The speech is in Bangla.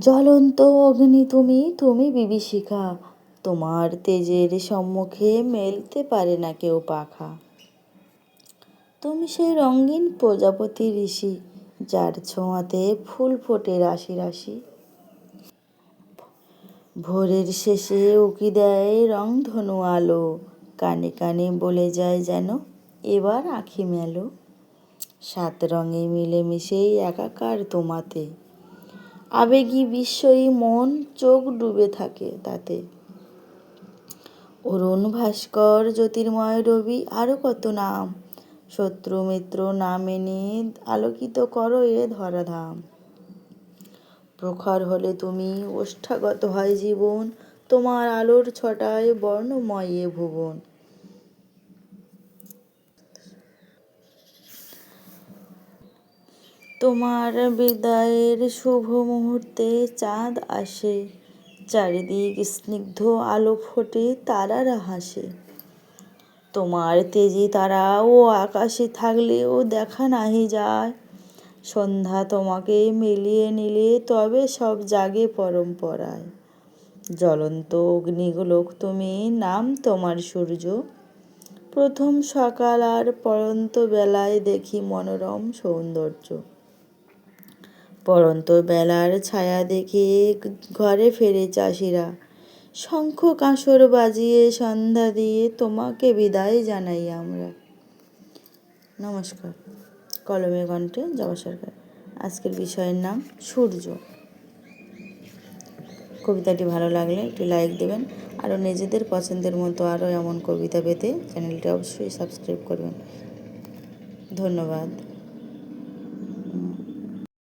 জ্বলন্ত অগ্নি তুমি তুমি বিভীষিকা। তোমার তেজের সম্মুখে মেলতে পারে না কেউ পাখা। তুমি সেই রঙিন প্রজাপতি ঋষি, যার ছোঁয়াতে ফুল ফোটে রাশি রাশি। ভোরের শেষে উকি দেয় রংধনু আলো, কানে কানে বলে যায় যেন এবার আঁখি মেলো। সাত রঙে মিলেমিশেই একাকার তোমাতে। আবেগী বিস্ময়ী মন চোখ ডুবে থাকে তাতে। অরুণ ভাস্কর, জ্যোতির্ময় রবি আরও কত নাম? শত্রু মিত্র নামে মেনে আলোকিত করো এ ধরাধাম। প্রখর হলে তুমি ওষ্ঠাগত হয় জীবন, তোমার আলোর ছটায় বর্ণময় এ ভুবন। তোমার বিদায়ের শুভ মুহূর্তে চাঁদ আসে, চারিদিক স্নিগ্ধ আলো ফোটে, তারারা হাসে। তোমার তেজি তারা ও আকাশে থাকলেও দেখা নাহি যায়। সন্ধ্যা তোমাকে মিলিয়ে নিলে তবে সব জাগে পরম্পরায়। জ্বলন্ত অগ্নিগোলক তুমি, নাম তোমার সূর্য। প্রথম সকাল আর পরন্ত বেলায় দেখি মনোরম সৌন্দর্য। পরন্ত বেলার ছায়া দেখে ঘরে ফেরে চাষিরা, শঙ্খ কাঁসর বাজিয়ে সন্ধ্যা দিয়ে তোমাকে বিদায় জানাই আমরা। নমস্কার। কলমে কণ্ঠে জবা সরকার। আজকের বিষয়ের নাম সূর্য। কবিতাটি ভালো লাগলে একটি লাইক দেবেন, আরও নিজেদের পছন্দের মতো আরও এমন কবিতা পেতে চ্যানেলটি অবশ্যই সাবস্ক্রাইব করবেন। ধন্যবাদ।